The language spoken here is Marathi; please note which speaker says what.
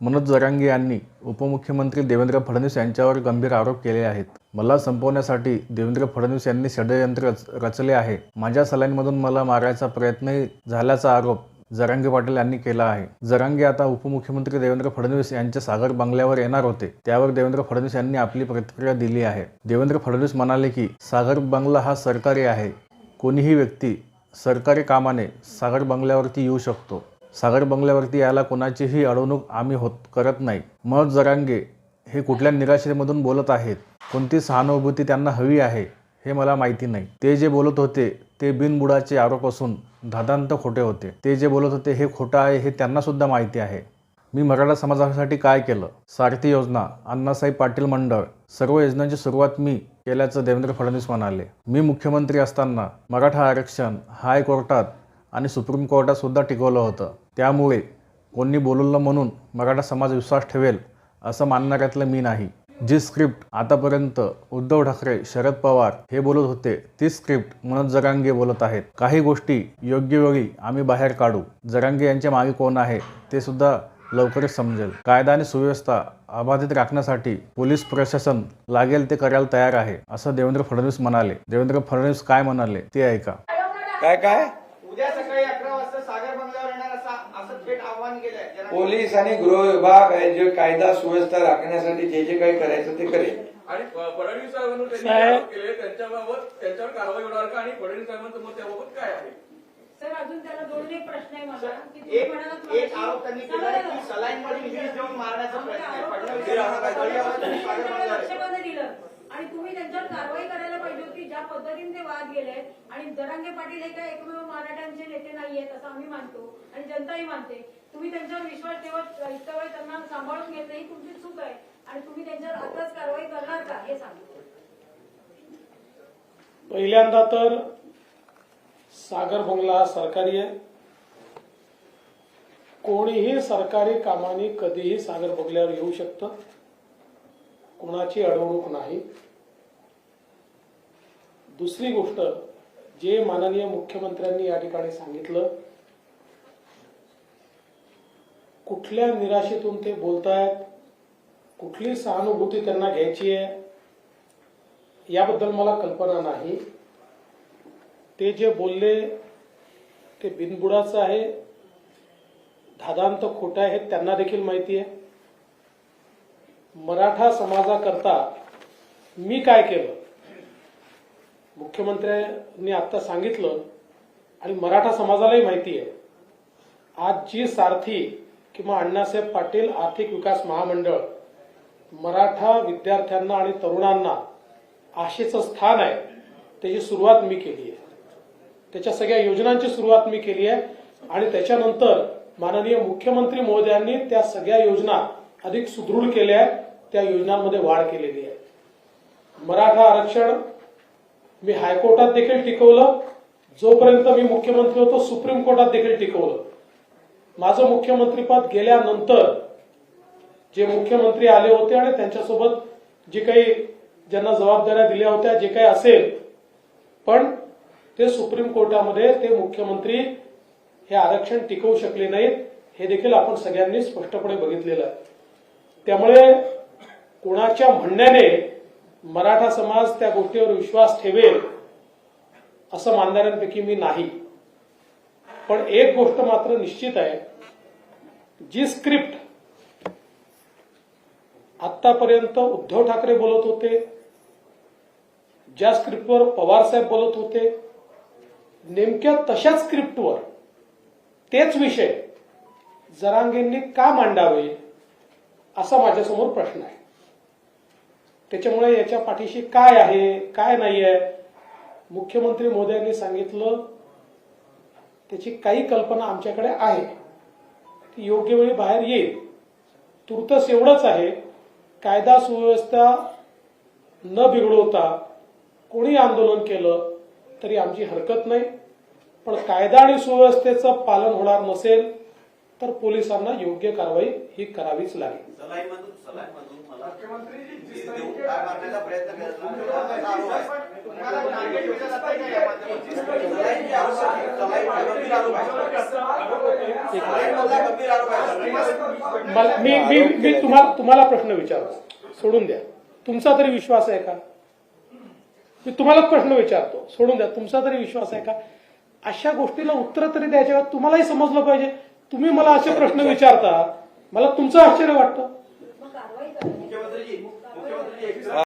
Speaker 1: मनोज जरांगे यांनी उपमुख्यमंत्री देवेंद्र फडणवीस यांच्यावर गंभीर आरोप केले आहेत. मला संपवण्यासाठी देवेंद्र फडणवीस यांनी षडयंत्र रच- रचले आहे. माझ्या सलाईनमधून मला मारायचा प्रयत्नही झाल्याचा आरोप जरांगे पाटील यांनी केला आहे. जरांगे आता उपमुख्यमंत्री देवेंद्र फडणवीस यांच्या सागर बंगल्यावर येणार होते. त्यावर देवेंद्र फडणवीस यांनी आपली प्रतिक्रिया दिली आहे. देवेंद्र फडणवीस म्हणाले की सागर बंगला हा सरकारी आहे. कोणीही व्यक्ती सरकारी कामाने सागर बंगल्यावरती येऊ शकतो. सागर बंगल्यावरती यायला कोणाचीही अडवणूक आम्ही होत करत नाही. मनोज जरांगे हे कुठल्या निराशेमधून बोलत आहेत? कोणती सहानुभूती त्यांना हवी आहे? हे मला माहिती नाही. ते जे बोलत होते ते बिनबुडाचे आरोप असून धादांत खोटे होते. ते जे बोलत होते हे खोटं आहे हे त्यांना सुद्धा माहिती आहे. मी मराठा समाजासाठी काय केलं? सारथी योजना अण्णासाहेब पाटील मंडळ सर्व योजनांची सुरुवात मी केल्याचं देवेंद्र फडणवीस म्हणाले. मी मुख्यमंत्री असताना मराठा आरक्षण हायकोर्टात आणि सुप्रीम कोर्टात सुद्धा टिकवलं होतं. त्यामुळे कोणी बोलवलं म्हणून मराठा समाज विश्वास ठेवेल असं मानणाऱ्यातलं मी नाही. जी स्क्रिप्ट आतापर्यंत उद्धव ठाकरे शरद पवार हे बोलत होते ती स्क्रिप्ट मनोज जरांगे बोलत आहेत. काही गोष्टी योग्य वेळी आम्ही बाहेर काढू. जरांगे यांच्या मागे कोण आहे ते सुद्धा लवकरच समजेल. कायदा आणि सुव्यवस्था अबाधित राखण्यासाठी पोलीस प्रशासन लागेल ते करायला तयार आहे असं देवेंद्र फडणवीस म्हणाले. देवेंद्र फडणवीस काय म्हणाले ते ऐका.
Speaker 2: काय काय
Speaker 3: उद्या सकाळी अकरा वाजता सागर बंगल्यावर येणार असा असं थेट आव्हान केलंय जरा-
Speaker 2: पोलीस आणि गृह विभाग हे जे कायदा सुव्यवस्था राखण्यासाठी जे जे काही करायचं ते करेल.
Speaker 4: आणि फडणवीस साहेबांनी केले त्यांच्याबाबत त्यांच्यावर कारवाई होणार का? आणि फडणवीस साहेबांचं मत त्याबाबत काय आहे?
Speaker 5: सर अजून त्याला दोन एक प्रश्न
Speaker 3: एक आरोप त्यांनी केला की? सलाईन मध्ये देऊन मारण्याचा प्रयत्न
Speaker 5: दिलं. आणि तुम्ही त्यांच्यावर कारवाई करायला पाहिजे होती. ज्या पद्धतीने ते वाद गेले आणि जरांगे पाटील हे काय एकमेव मराठ्यांचे नेते नाहीयेत असं आम्ही मानतो आणि जनताही मानते. तुम्ही त्यांच्यावर विश्वास ठेवत इतका वेळ त्यांना सांभाळून घेत नाही तुमची चूक आहे. आणि तुम्ही त्यांच्यावर आताच कारवाई करणार का? हे सांगतो
Speaker 6: पहिल्यांदा तर सागर बंगला हा सरकारी आहे. कोणीही सरकारी कामाने कधीही सागर बंगल्यावर येऊ शकतं. कोणाची अडवणूक नाही. दुसरी गोष्ट जे माननीय मुख्यमंत्र्यांनी या ठिकाणी सांगितलं कुठल्या निराशेतून ते बोलतायत? कुठली सहानुभूती त्यांना घ्यायची आहे? याबद्दल मला कल्पना नाही. ते जे बोलले ते बिनबुडाचं आहे. धादांत खोटं आहे त्यांना देखील माहिती आहे. मराठा समाजाकरता मी काय केलं? मुख्यमंत्र्यांनी आता सांगितलं आणि मराठा समाजालाही माहिती आहे. आज जी सारथी किंवा अण्णासाहेब पाटील आर्थिक विकास महामंडळ मराठा विद्यार्थ्यांना आणि तरुणांना आशेचं स्थान आहे त्याची सुरुवात मी केली आहे. त्याच्या सगळ्या योजनांची सुरुवात मी केली आहे आणि त्याच्यानंतर माननीय मुख्यमंत्री महोदयांनी त्या सगळ्या योजना अधिक सुदृढ केल्या आहेत त्या योजनांमध्ये वाढ केलेली आहे. मराठा आरक्षण मी हायकोर्टात देखील टिकवलं. जोपर्यंत मी मुख्यमंत्री होतो सुप्रीम कोर्टात देखील टिकवलं. माझं मुख्यमंत्रीपद गेल्यानंतर जे मुख्यमंत्री आले होते आणि त्यांच्यासोबत जे काही ज्यांना जबाबदाऱ्या दिल्या होत्या जे काही असेल पण ते सुप्रीम कोर्टामध्ये ते मुख्यमंत्री हे आरक्षण टिकवू शकले नाहीत हे देखील आपण सगळ्यांनी स्पष्टपणे बघितलेलं आहे. त्यामुळे कोणाच्या म्हणण्याने मराठा समाज त्या गोष्टीवर विश्वास ठेवेल असं मानणाऱ्यांपैकी मी नाही. पण एक गोष्ट मात्र निश्चित आहे जी स्क्रिप्ट आतापर्यंत उद्धव ठाकरे बोलत होते ज्या स्क्रिप्टवर पवार साहेब बोलत होते नेमक्या तशाच स्क्रिप्टवर तेच विषय जरांगेंनी का मांडावे असा माझ्यासमोर प्रश्न आहे. त्याच्यामुळे याच्या पाठीशी काय आहे काय नाही आहे मुख्यमंत्री मोदयांनी सांगितलं त्याची काही कल्पना आमच्याकडे आहे. ती योग्य वेळी बाहेर येईल. तुर्तस एवढंच आहे कायदा सुव्यवस्था न बिघडवता कोणी आंदोलन केलं तरी आमची हरकत नाही. पण कायदा आणि सुव्यवस्थेचं पालन होणार नसेल तर पोलिसांना योग्य कारवाई ही करावीच लागेल.
Speaker 3: प्रयत्न
Speaker 6: मी मी मी तुम्हाला तुम्हाला प्रश्न विचारतो. सोडून द्या. तुमचा तरी विश्वास आहे का? मी तुम्हाला प्रश्न विचारतो. सोडून द्या. तुमचा तरी विश्वास आहे का? अशा गोष्टीला उत्तर तरी द्यायच्या तुम्हालाही समजलं पाहिजे. तुम्ही मला असे प्रश्न विचारता. मला तुमचं आश्चर्य वाटतं.
Speaker 3: yeah, exactly. uh,